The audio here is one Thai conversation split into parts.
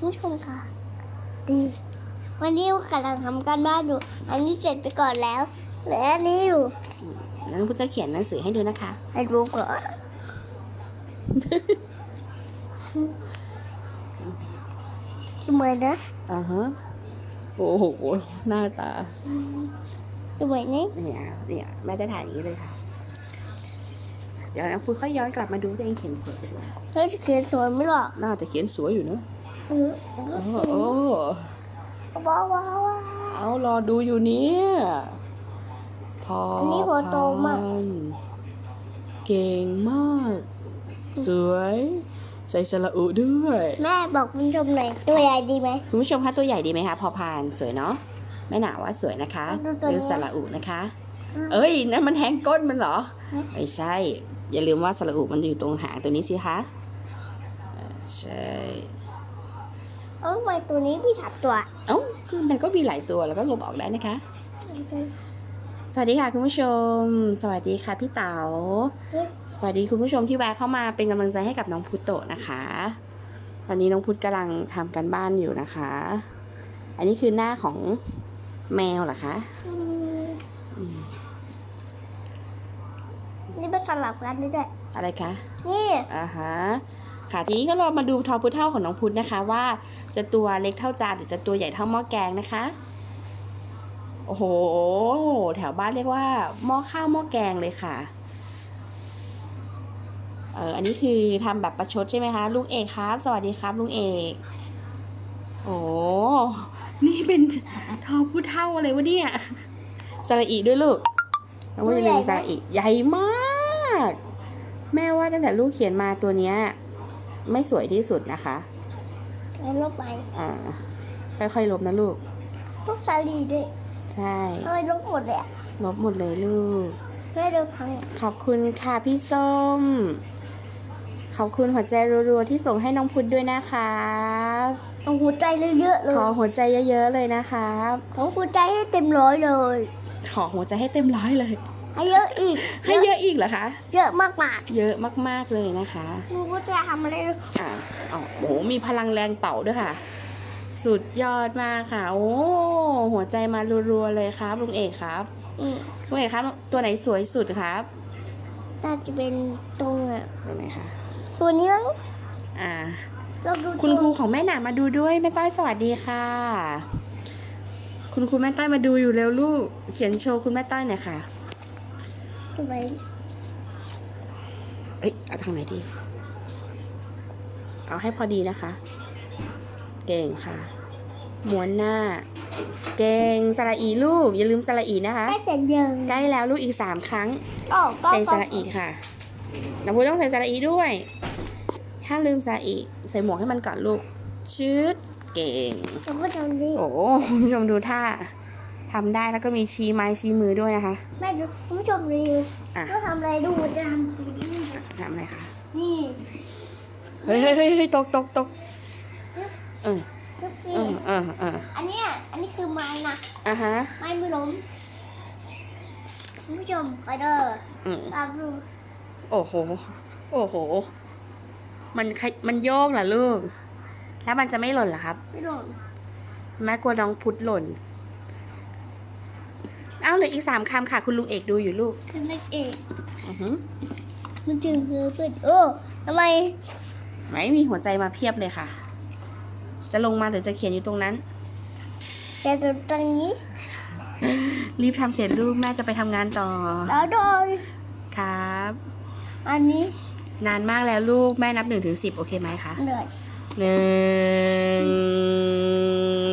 ผู้ชมค่ะ ดี วันนี้กำลังทำการบ้านอยู่ อันนี้เสร็จไปก่อนแล้วเหลืออันนี้อยู่แล้วน้องพุทธจะเขียนหนังสือให้ดูนะคะ ให้ดูก่อนทำไมนะอ่าฮะ โอ้โห หน้าตาทำไมนี่เนี่ยเนี่ยแม่จะถ่ายอย่างนี้เลยค่ะ เดี๋ยวนะคุณค่อยย้อนกลับมาดูตัวเองเขียนสวยหรือเปล่าเฮ้ยจะเขียนสวยไหมหรอน่าจะเขียนสวยอยู่เนอะเออ โอ้โอ้ว้าวว้าวว้าวเอารอดูอยู่เนี่ยพออันนี้หัวโตมากพันเก่งมาก สวย ใส่สระอุด้วย แม่บอกคุณผู้ชมหน่อยตัวใหญ่ดีไหมคุณผู้ชมคะตัวใหญ่ดีไหมคะ พอพานสวยเนาะแม่หนาว่าสวยนะคะดูตัวหรือนี้สระอุนะคะ เอ้ยนั่นมันแทงก้นมันเหรอฮะไม่ใช่ อย่าลืมว่าสระอุมันอยู่ตรงหางตัวนี้สิคะเอ่อใช่ เอ้าทำไมตัวนี้มีสามตัวเอ้าคือมันก็มีหลายตัวแล้วก็ลบออกได้นะคะ สวัสดีค่ะคุณผู้ชม สวัสดีค่ะพี่เต๋าเฮ้ยสวัสดีคุณผู้ชมที่แวะเข้ามาเป็นกำลังใจให้กับน้องพุทโตะนะคะ ตอนนี้น้องพุทธกำลังทำกันบ้านอยู่นะคะ อันนี้คือหน้าของแมวเหรอคะอืมอืมนี่เป็นสลับกันด้วยอะไรคะ นี่อ่าฮะ ค่ะ ทีนี้ก็เรามาดูทอพุเท่าของน้องพุทธนะคะ ว่าจะตัวเล็กเท่าจานหรือจะตัวใหญ่เท่าหม้อแกงนะคะ โอ้โห แถวบ้านเรียกว่าหม้อข้าวหม้อแกงเลยค่ะ เอออันนี้คือทำแบบประชดใช่ไหมคะลุงเอกครับ สวัสดีครับลุงเอกโอ้นี่เป็นทอผู้เท่าอะไรวะเนี่ยสระอีด้วยลูกแล้วว่าจะลืมสระอีใหญ่มาก แม่ว่าตั้งแต่ลูกเขียนมาตัวเนี้ย ไม่สวยที่สุดนะคะแล้วลบไปอ่าค่อยๆลบนะลูกลูกสาลีด้วยใช่ทำไมลบหมดเลยอะลบหมดเลยลูกแม่ดูพังขอบคุณค่ะพี่ส้ม ขอบคุณหัวใจรัวๆที่ส่งให้น้องพุทธด้วยนะคะต้องหัวใจเยอะๆเลยขอหัวใจเยอะๆเลยนะคะต้องหัวใจให้เต็มร้อยเลย ขอหัวใจให้เต็มร้อยเลย ให้เยอะอีก ให้เยอะอีกเหรอคะ เยอะมากมากเยอะมากๆเลยนะคะๆลูกก็จะทำอะไรอ่าอ๋อโอ้โหมีพลังแรงเป่าด้วยค่ะ สุดยอดมากค่ะ โอ้หัวใจมารัวๆเลยครับลุงเอกครับอืมลุงเอกครับ ตัวไหนสวยสุดครับน่าจะเป็นตรงอะตัวไหนคะส่วนนี้มั้งอ่า เราดูคุณครูตัวของแม่หนามาดูด้วยแม่ต้อยสวัสดีค่ะ คุณครูแม่ต้อยมาดูอยู่เร็วลูก เขียนโชว์คุณแม่ต้อยหน่อยค่ะทำ ไมเอ้ยเอาทางไหนดี เอาให้พอดีนะคะ เก่งค่ะ ม้วนหน้า เก่งสระอีลูก อย่าลืมสระอีนะคะแค่เสร็จยังใกล้แล้วลูกอีกสามครั้งอ๋อก็ใส่สระอีค่ะน้ำพุต้องใส่สระอีด้วยห้ามลืมสระอีใส่หมวกให้มันก่อนลูกชืดเก่งเราก็ทำนี่โอ้โหคุณผู้ชมดูท่า ทำได้แล้วก็มีชี้ไม้ชี้มือด้วยนะคะ แม่ดูคุณผู้ชมรีวิวอะ ก็ทำอะไรดูจะทำอย่างนี้ทำอะไรคะนี่เฮ้ยเฮ้ยเฮ้ยเฮ้ยตกตกตกเออทุกเอนี่อเออเอออันเนี้ยอันนี้คือไม้นะอะฮะไม้ไม่ล้มคุณผู้ชมคอยเด้ออืมตามดูโอ้โห โอ้โห มันขยมันโยกเหรอลูก แล้วมันจะไม่หล่นเหรอครับ ไม่หล่นแม่กลัวน้องพุทธหล่น เอาเหลยอีกสามคำค่ะ คุณลุงเอกดูอยู่ลูกคือนักเอกอือหือมันจึงคือเป็นโอ้ทำไมไม่มีหัวใจมาเพียบเลยค่ะ จะลงมาหรือจะเขียนอยู่ตรงนั้นแกจะตรงนี้ รีบทำเสร็จลูกแม่จะไปทำงานต่อแล้วโดยครับ อันนี้ นานมากแล้วลูกแม่นับหนึ่งถึงสิบโอเคไหมคะเหนื่อยหนึ่ง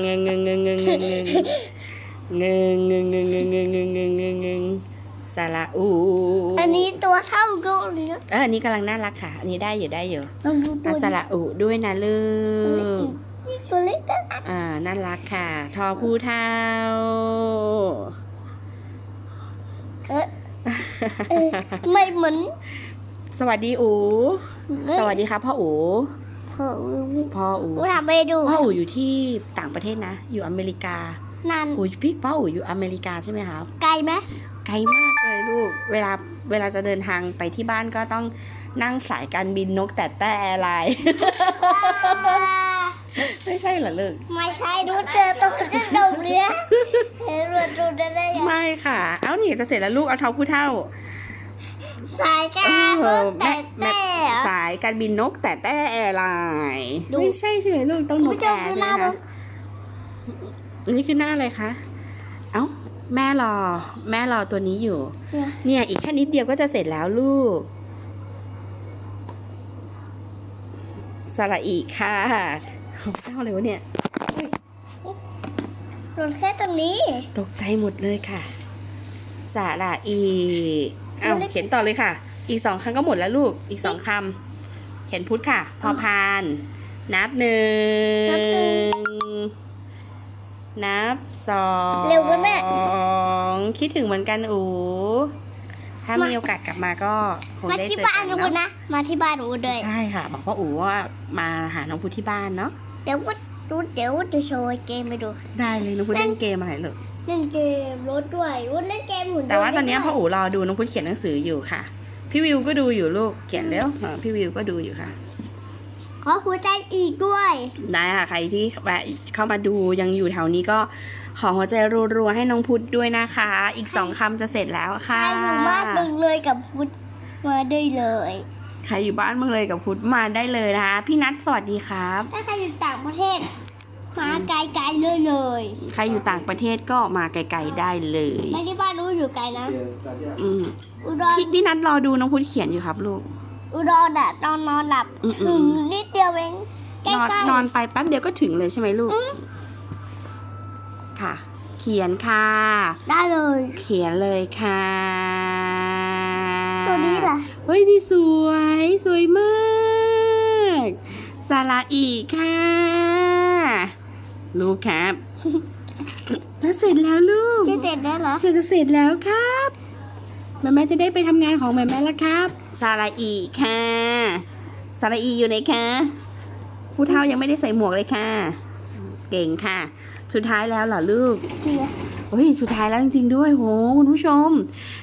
เงงเงงเงงเงง เงงเงงเงงเงงเงงเงงเงงเงงเงงเงงเงงสระอูอันนี้ตัวเท่าเก็เลยนะเอออันนี้กำลังน่ารักค่ะ อันนี้ได้อยู่ได้อยู่ลองดูตัอะวสระอูด้วยนะลูนี้กตัวเล็กนะอ่าน่ารักค่ะ ทอผู้เท่า เอ๊ะเอ๊ะไม่เหมือนสวัสดีอูสวัสดีครับพ่ออูเผลอพ่ออูกูทำไปดูพ่ออูอยู่ที่ต่างประเทศนะ อยู่อเมริกา นานอูพี่พ่ออูอยู่อเมริกาใช่ไหมครับ ไกลไหมไกลมากเลยลูก เวลาเวลาจะเดินทางไปที่บ้านก็ต้องนั่งสายการบินนกแต่แต่แอร์ไลน์ไม่ใช่เหรอลูกไม่ใช่ดูเจอตัวจะดมเนี้ยเห็นว่าดูได้ได้ยังไม่ค่ะ เอ้านี่จะเสร็จแล้วลูกเอาทอผู้เท่า สายกาเอรอแต่แม่แต่สายการบินนกแต่แต่แอร์ไลน์ดูไม่ใช่ใช่ไหมลูกต้องนผู้กชแอมร์ดูใช่หน้าไหมดูคะ อันนี้คือหน้าอะไรคะ เอ้า แม่รอ แม่รอตัวนี้อยู่ เนี่ย อีกแค่นิดเดียวก็จะเสร็จแล้วลูกสระอีกค่ะเจ้าเลยวะเนี่ยหลุดแค่ตรงนี้ ตกใจหมดเลยค่ะสระอีอ้าวมันเล็กเขียนต่อเลยค่ะ อีกสองคำก็หมดแล้วลูก อีกสองคำ เขียนพุทธค่ะ พอพาน นับหนึ่นับหนึ่ง นับสองเร็วไหมแม่ คิดถึงเหมือนกันอูถ้ามามีมีโอกาสกลับมาก็คงมาได้ที่เจอบ้ากันนหนูเนาะนะ มาที่บ้านหนูเลยใช่ค่ะ บอกว่าอูว่ามาหาน้องพุทธที่บ้านเนาะเดี๋ยวว่าดูเดี๋ยวจะโชว์เกมไปดูได้เลยน้องพุทธเล่นเกมอะไรเหรอเล่นเกมรถด้วยรถเล่นเกมหมุนแต่ว่าตอนนี้ได้พ่ออู๋รอดูน้องพุทธเขียนหนังสืออยู่ค่ะ พี่วิวก็ดูอยู่ลูกเขียนเร็วอ่าพี่วิวก็ดูอยู่ค่ะ ขอหัวใจอีกด้วย ได้ค่ะ ใครที่แวะเข้ามาดูยังอยู่แถวนี้ก็ขอหัวใจรัวๆให้น้องพุทธด้วยนะคะ อีกสองคำจะเสร็จแล้วใครค่ะอยู่บ้านมึงเลยกับพุทธมาได้เลย ใครอยู่บ้านเมืองเลยกับพุทธมาได้เลยนะคะ พี่นัทสวัสดีครับ ถ้าใครอยู่ต่างประเทศ มาไกลๆเลยเลย ใครอยู่ต่างประเทศก็มาไกลๆได้เลย ไม่ที่บ้านหนูอยู่ไกลนะ อืมอุดรพี่พี่นัทรอดูน้องพุทธเขียนอยู่ครับลูก อุดรอะตอนนอนหลับอืมๆถึงนิดเดียวเองใกนอนล้นอนไปแป๊บเดียวก็ถึงเลยใช่ไหมลูก ค่ะ เขียนค่ะ ๆได้เลยเขียนเลยค่ะตัวนี้ล่ะเฮ้ยนี่สวย สวยมากสาระอีกค่ะ ลูกครับ จะเสร็จแล้วลูก จะเสร็จแล้วเหรอ เสร็จจะเสร็จแล้วครับแม่แม่จะได้ไปทำงานของแม่แม่แล้วครับ สาระอีค่ะสาระอีอยู่ไหนคะผู้เฒ่ายังไม่ได้ใส่หมวกเลยค่ะ เก่งค่ะ สุดท้ายแล้วเหรอลูกเกลือเฮ้ยสุดท้ายแล้วจริงๆด้วยโหคุณผู้ชม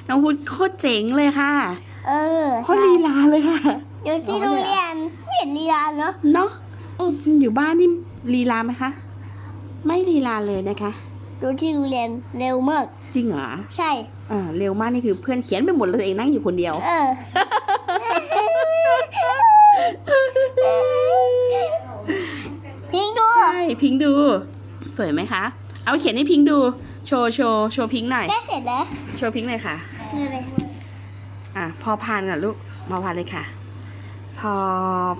น้องพุทธโคตรเจ๋งเลยค่ะ เออโคตรลีลาเลยค่ะอยู่ที่โรงเรียนไม่เห็นลีลาเนาะเนาะอยู่บ้านนี่ลีลาไหมคะไม่ลีลาเลยนะคะอยู่ที่โรงเรียนเร็วมาก จริงเหรอ ใช่ อ่า เร็วมากนี่คือเพื่อนเขียนไปหมดเลยตัวเองนั่งอยู่คนเดียว เออ พิงดูใช่พิงค์ดู สวยไหมคะ เอาเขียนให้พิงค์ดู โชว์โชว์โชว์พิงค์หน่อย ได้เสร็จแล้ว โชว์พิงค์หน่อยค่ะนี่เลยอะ พอพานอะลูกพอพานเลยค่ะ พอ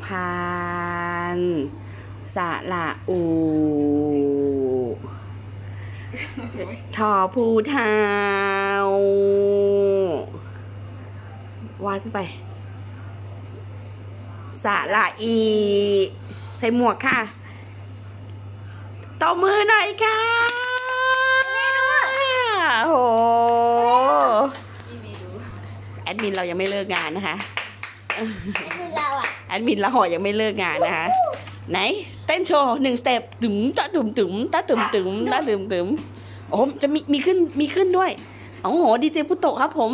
พานสระอูทอผู้เทาวาดขึ้นไป สระอี ใส่หมวกค่ะตบมือหน่อยค่ะโอ้โหแอดมินเรายังไม่เลิกงานนะคะนี่คือเราอะแอดมินเราหอยังไม่เลิกงานนะคะ ไหน เต้นโชว์หนึ่งสเต็ปตึ๋มตะตึ๋มตึ๋มตะตึ๋มตึ๋มตะตึ๋มตึ๋มโอ้โหจะมีมีขึ้นมีขึ้นด้วยโอ้โหดีเจพุโตะครับผม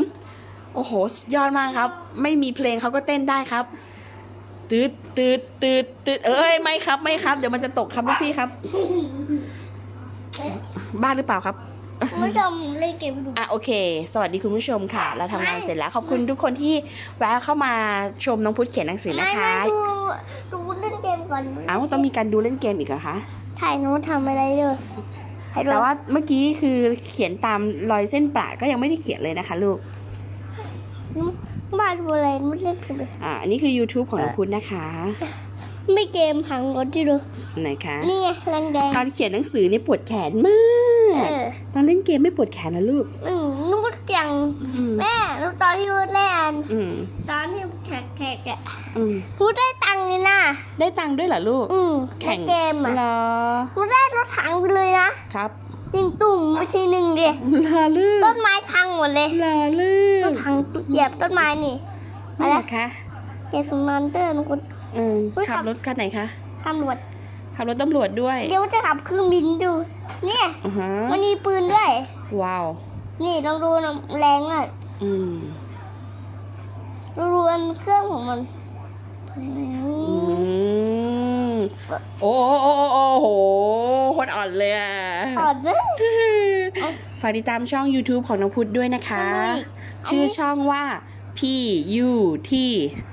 โอ้โหสุดยอดมากครับ ไม่มีเพลงเขาก็เต้นได้ครับ ตืดตืดตืดตืดเอ้ยไม่ครับไม่ครับ เดี๋ยวมันจะตกครับลูกพี่ครับ บ้าหรือเปล่าครับ คุณผู้ชมเล่นเกมให้ดู อะโอเค สวัสดีคุณผู้ชมค่ะ เราทำงานเสร็จแล้วขอบคุณทุกคนที่แวะเข้ามาชมน้องพุทธเขียนหนังสือนะคะไม่ไม่ดูดูเล่นเกมก่อนเอ้าต้องมีการดูเล่นเกมอีกเหรอคะ ถ่ายโน้ตทำอะไรเลยให้ดูแต่ว่าเมื่อกี้คือเขียนตามรอยเส้นประก็ยังไม่ได้เขียนเลยนะคะ ลูก บ้านดูอะไรไม่เล่นเกมเลยอ่าอันนี้คือ YouTube ของน้องพุทธนะคะ ไม่เกมพังรถที่ดูไหนคะนี่ไงแรงแดงตอนเขียนหนังสือนี่ปวดแขนมาเอกอตอนเล่นเกมไม่ปวดแขนนะลูก อืมนึกว่าอย่างอืมแม่แล้วตอนที่พูดเล่นอืมตอนที่แข่งแข่งอะอืมพูดได้ตังค์เลยนะได้ตังค์ด้วยเหรอลูก อืมแข่งในเกมอะเหรอพูดได้รถถังไปเลยนะครับ ติงตุ่มไปทีหนึ่งดิเหรอลูกต้นไม้พังหมดเลยเหรอลูรกถถังเหยียบต้นไม้นี่นี่เหรอคะเกมสมานเตอร์นะคุณอืมอุ๊ยขับขับรถคันไหนคะตำรวจขับรถตำรวจด้วย เดี๋ยวจะขับเครื่องบินดู เนี่ยอือฮะมันมีปืนด้วย ว้าว นี่ลองดูนะแรงอะอืมดูดูอันเครื่องของมันอืม โอ้โอ้โอ้โอ้โอ้โหโคตรอ่อนเลยอะอ่อนนะฝากติดตามช่อง YouTube ของน้องพุทธด้วยนะคะทำไมชื่ออันนี้ช่องว่า P U T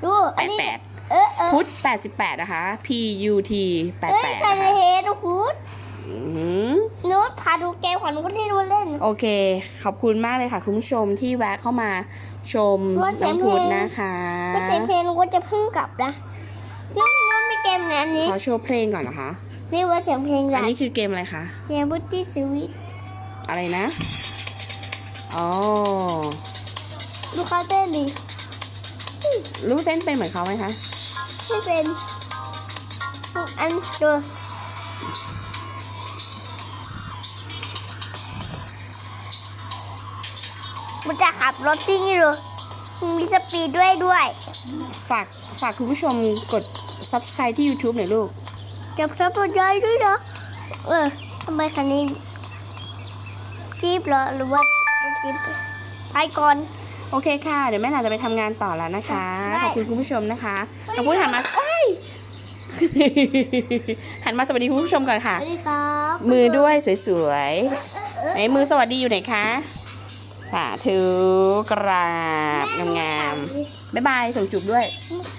ดูอันนี้88เออเออพุทธ88นะคะ P U T เอ้ย88ใครนะในคะเฮดูคูดอื้อหือนุชพาดูเกมของนุชที่ดูเล่น โอเค ขอบคุณมากเลยค่ะ คุณผู้ชมที่แวะเข้ามาชมว่าเสีน้ยองงเพลงพุทธนะคะก็เซฟเพลงนุชก็จะเพิ่งกลับนะนุชนุชมี เกมไหนอันนี้ ขอโชว์เพลงก่อนนะคะ นี่ว่าเสียงเพลงอะอันไรนี้คือเกมอะไรคะ เกมบุตตี้สวิตอะไรนะ อ๋อ ดูเขาเต้นดิ รู้เต้นเป็นเหมือนเขาไหมคะ ไม่เป็น อันดูมันจะขับรถที่นี่ดูมีสปีดด้วยด้วย ฝากฝากคุณผู้ชมกด subscribe ที่ YouTube หน่อยลูกเก็บซับตัวใหญ่ด้วยนะเออทำไมคันนี้จี๊บเหรอหรือว่าจี๊บไปก่อน โอเคค่ะ เดี๋ยวแม่หนาจะไปทำงานต่อแล้วนะคะได้ขอบคุณคุณผู้ชมนะคะไม่น้องพุทธหันมาเอ้ยหันมาสวัสดีคุณผู้ชมก่อนสค่ะวัสดีครับ มือด้วยสวยๆ ไหนมือสวัสดีอยู่ไหนคะสาธุกราบงามๆบ๊ายบายส่งจุบด้วยบ